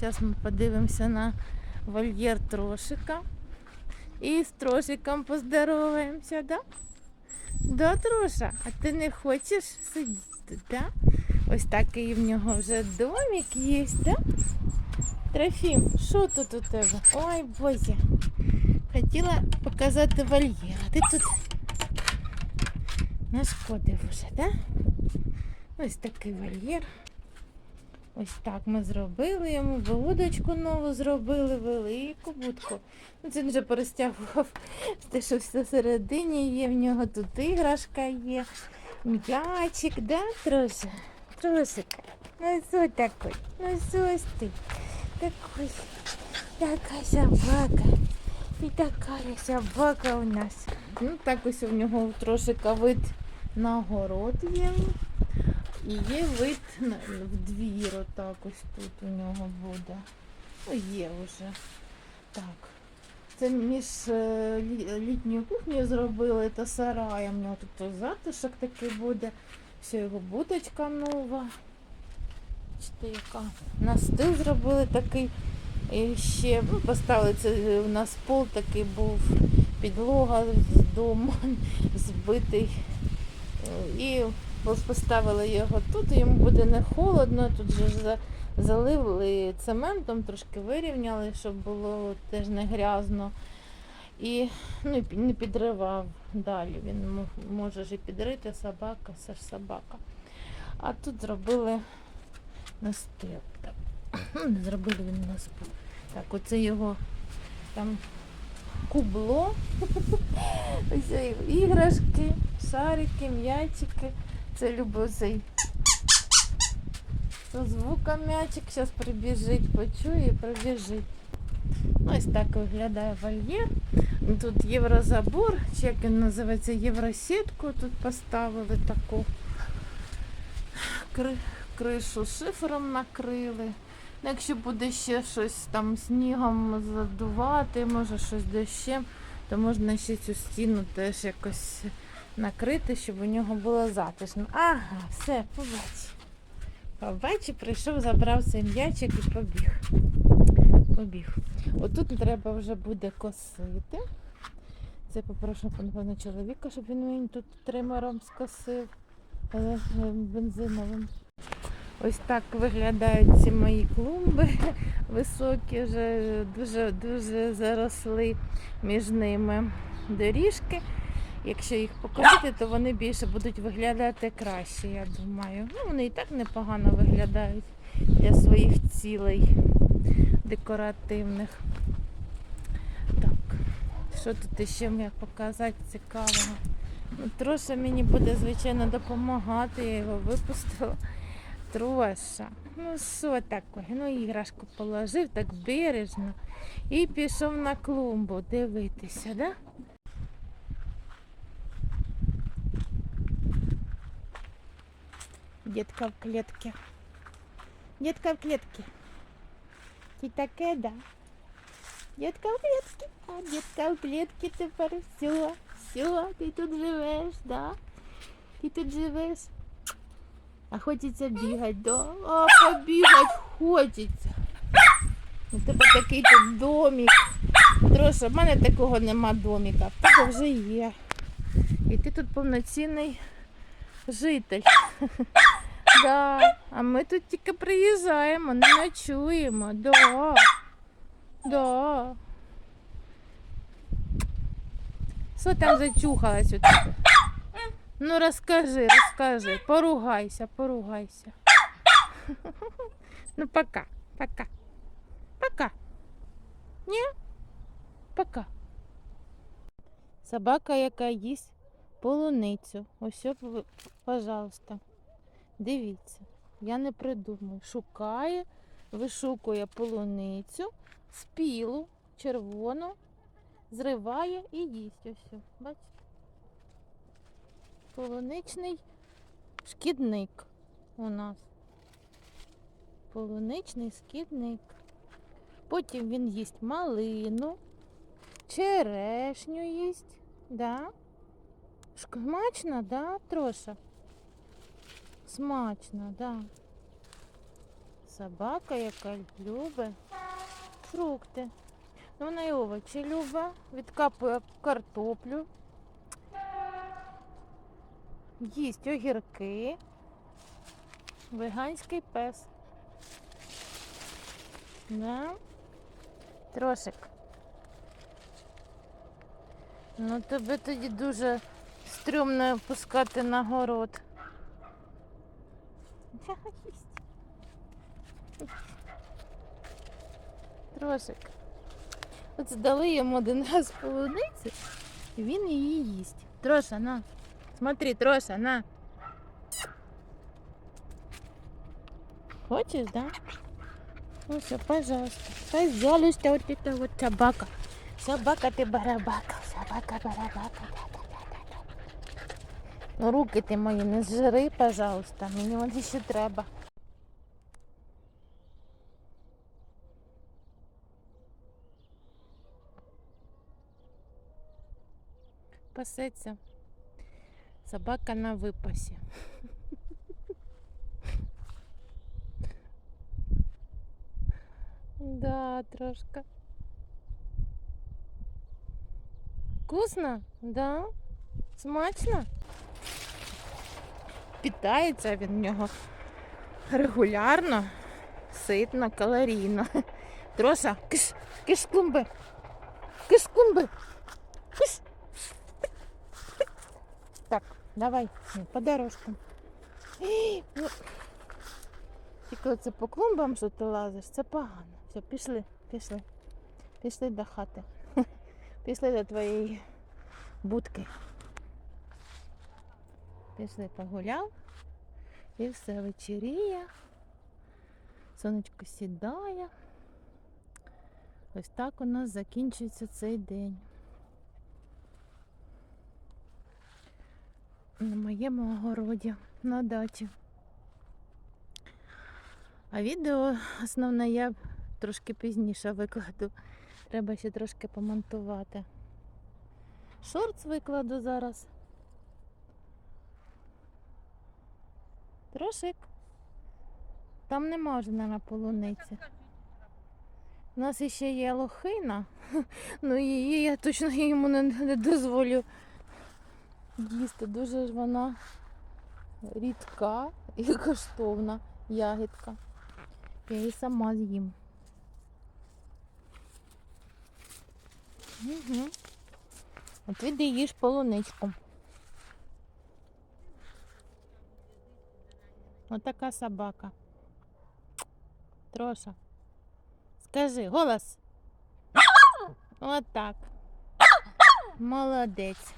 Зараз ми подивимося на вольєр трошика. І з трошиком поздороваємося, да? Да, Троша, а ти не хочеш сидіти, да? Ось такий в нього вже домик є, да? Трофім, що тут у тебе? Ой, боже. Хотіла показати вольєр, а ти тут нашкодив уже, да? Ось такий вольєр. Ось так ми зробили йому, вудочку нову зробили, велику будку. Ну, він вже порозтягував те, що все всередині є, в нього тут іграшка є, м'ячик, да, трошки? Трошик. Ну ось такой. Ну ось ти. Такой. Така собака. І така собака у нас. Ну так ось у нього трошика вид на город є. І є вид в двір, отак ось тут у нього буде. Ну, є вже. Так. Це між е, літньою кухнею зробили та сараєм. У нього тут затишок такий буде. Все його будочка нова. Яка. На стил зробили такий. І ще ну, поставили це е, у нас пол такий був, підлога з дому збитий. Е, І поставили його тут, йому буде не холодно. Тут же залили цементом, трошки вирівняли, щоб було теж не грязно. І ну, не підривав далі. Він може ж і підрити собака, це ж собака. А тут зробили настил. Зробили він настил. Так, оце його там кубло. Іграшки, шарики, м'ячики. Це любить цей со звуком м'ячик. Зараз прибіжить, почує і прибіжить. Ось так виглядає вольєр. Тут єврозабор, чи як він називається, євросітку тут поставили таку Кри- кришу шифером накрили. Ну, Якщо буде ще щось там снігом задувати, може щось дощем, то можна ще цю стіну теж якось накрити, щоб у нього було затишно. Ага, все, побач. Побач, прийшов, забрав цей м'ячик і побіг. Побіг. Отут треба вже буде косити. Це попрошу напевно, чоловіка, щоб він мені тут тримером скосив е, е, бензиновим. Ось так виглядають ці мої клумби високі, вже дуже дуже заросли між ними доріжки. Якщо їх покосити, то вони більше будуть виглядати краще, я думаю. Ну, вони і так непогано виглядають для своїх цілей декоративних. Так, що тут ще мені показати цікавого? Ну, Троша мені буде, звичайно, допомагати, я його випустила. Троша. Ну що таке? Ну, іграшку положив так бережно і пішов на клумбу дивитися, да? Дітка в клітці. Дітка в клітці. Ти таке, да? Дітка в клітці. А дітка в клітці тепер все. Все, ти тут живеш, да? Ти тут живеш. А хочеться бігати, да? А побігати хочеться. У тебе такий тут домик. Троша, в мене такого нема доміка. В тебе вже є. І ти тут повноцінний житель. Да. А ми тут тільки приїжджаємо, не ночуємо. Да. Да. Що там зачухалась у тебе? Ну розкажи, розкажи. Поругайся, поругайся. Ну пока, пока. Пока. Ні? Пока. Собака, яка їсть полуницю. Ось, пожалуйста. Дивіться, я не придумаю. Шукає, вишукує полуницю, спілу, червону, зриває і їсть. Ось, бачите? Полуничний шкідник у нас. Полуничний шкідник. Потім він їсть малину, черешню їсть. Да? Смачно, да, Троша? Смачно, да. собака, яка любить фрукти. Ну, вона і овочі любить, відкапує картоплю, їсть огірки. Веганський пес. Да? Трошик. Ну, тебе тоді дуже стрьомно пускати на город. Їсть. Трошик. От дали йому один раз полуницю, і він її їсть. Троша, на. Смотри, Троша, на. Хочешь, да? Ну все, пожалуйста. Пожалуйста, вот это вот собака. Собака ты барабака. Собака барабака. Да-да-да-да-да. Ну руки ти мої не зжири, пожалуйста. Мені вони ще треба. Пасеться. Собака на випасі. Да, трошка. Вкусно? Да? Смачно? Питається він в нього регулярно, ситно, калорійно. Троша, киш, киш клумби. Киш клумби. Киш. Так, давай, по дорожкам. Ну, Тільки це по клумбам, що ти лазиш, це погано. Все, пішли, пішли. Пішли до хати. Пішли до твоєї будки. Пішли погуляв. І все вечеріє. Сонечко сідає. Ось так у нас закінчується цей день. На моєму огороді, на дачі. А відео основне я трошки пізніше викладу. Треба ще трошки помонтувати. Шортс викладу зараз. Трошик. Там не можна на полуниці. У нас ще є лохина, ну її я точно йому не, не дозволю їсти. Дуже ж вона рідка і коштовна ягідка. Я її сама з'їм. Угу. От віди їж полуничку. Отака собака. Троша. Скажи, голос. Отак. Молодець.